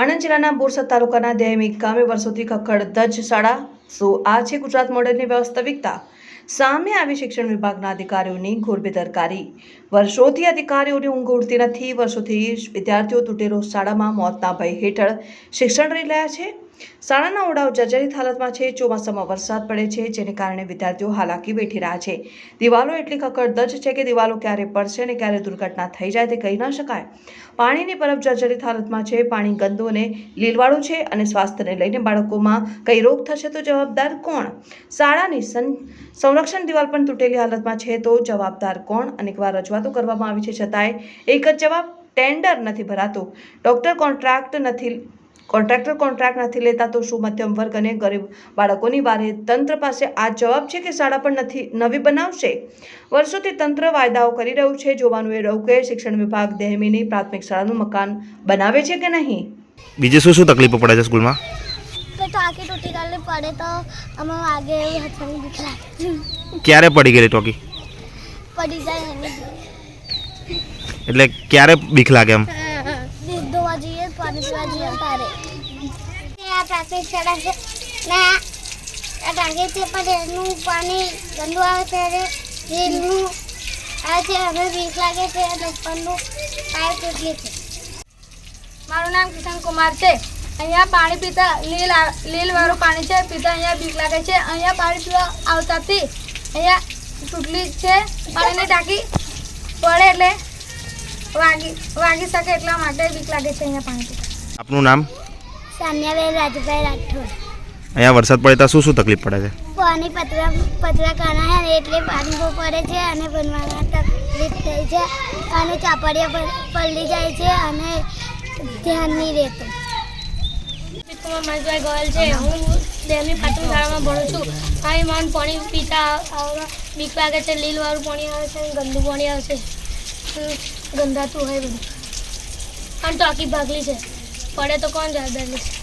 આણંદ જિલ્લાના બોરસદ તાલુકાના દહેમી ગામે વર્ષોથી કક્કડ શાળા શું આ છે ગુજરાત મોડેલની વાસ્તવિકતા સામે આવી શિક્ષણ વિભાગના અધિકારીઓની ઘોર બેદરકારી. વર્ષોથી અધિકારીઓની ઊંઘ ઉડતી નથી, વર્ષોથી વિદ્યાર્થીઓ તૂટેલો શાળામાં મોતના ભય હેઠળ શિક્ષણ રહી રહ્યા છે. શાળાના ઓરડાઓ જર્જરિત હાલતમાં છે, ચોમાસામાં વરસાદ પડે છે, જેને કારણે વિદ્યાર્થીઓ હાલાકી વેઠી રહ્યા છે. દિવાલો એટલી કકડદજ છે કે દિવાલો ક્યારે પડશે અને ક્યારે દુર્ઘટના થઈ જાય તે કહી ન શકાય. પાણીની બરફ જર્જરિત હાલતમાં છે, પાણી ગંદુ અને લીલવાળું છે અને સ્વાસ્થ્યને લઈને બાળકોમાં કઈ રોગ થશે તો જવાબદાર કોણ? શાળાની સંરક્ષણ દિવાલ પણ તૂટેલી હાલતમાં છે તો જવાબદાર કોણ? અનેકવાર રજૂઆતો કરવામાં આવી છે, છતાંય એક જ જવાબ, ટેન્ડર નથી ભરાતું. ડોક્ટર કોન્ટ્રાક્ટ નથી કોન્ટ્રાક્ટર કોન્ટ્રાક્ટ નથી લેતા તો શું મધ્યમ વર્ગ અને ગરીબ બાળકોની વારે તંત્ર પાસે આ જવાબ છે કે શાળા પણ નથી નવી બનાવશે? વર્ષોથી તંત્ર વાયદાઓ કરી રહ્યું છે. જોવાનું એ રહ્યું કે શિક્ષણ વિભાગ દહેમીની પ્રાથમિક શાળાનું મકાન બનાવે છે કે નહીં? બીજે શું શું તકલીફો પડે છે સ્કૂલમાં? ટાંકી તૂટી ગયેલી પડે તો અમે વાગે એવી હથવાની બીક લાગે ક્યારે પડી ગયેલી ટોકી? પડી જાય એટલે ક્યારે બીક લાગે એમ? દીધ ધોવા જઈએ પાણી પીવા શાળા છે. ને આ ટાંકી છે પણ એનું પાણી ગંદુ આવે ત્યારે રેલનું આવે છે, હવે બીક લાગે છે અને ઉપરનું પાઇપ તૂટલી છે. મારું નામ કિશન કુમાર છે. અહીંયા પાણી પીતા, લીલ લીલવાળું પાણી છે, પીતા અહીંયા બીક લાગે છે. અહીંયા પાણી પીવા આવતાથી અહીંયા તૂટલી છે. પાણીની ટાંકી પડે એટલે વાગી વાગી શકે એટલા માટે બીક લાગે છે અહીંયા પાણી આપનું નામ? સાન્યાબેન રાજભાઈ રાઠોડ. અહીંયા વરસાદ પડે તો શું શું તકલીફ પડે છે? પાણી પતરા પતરા કરાયા છે એટલે પાણી બહુ પડે છે અને ભણવામાં તકલીફ થઈ છે અને ચાપડિયા પર પલળી જાય છે અને ધ્યાન નહીં રહેતું. કુમાર મહેશભાઈ ગોયલ છે. હું દેવની પ્રાથમિક શાળામાં ભણું છું. અહીં મન પાણી પીતા આવવા બીક લાગે છે. લીલવાળું પાણી આવે છે અને ગંદુ પાણી આવે છે. ગંદાતું હોય બધું. અને ટાંકી ભાગલી છે. પડે તો કોણ જવાબદાર લેશે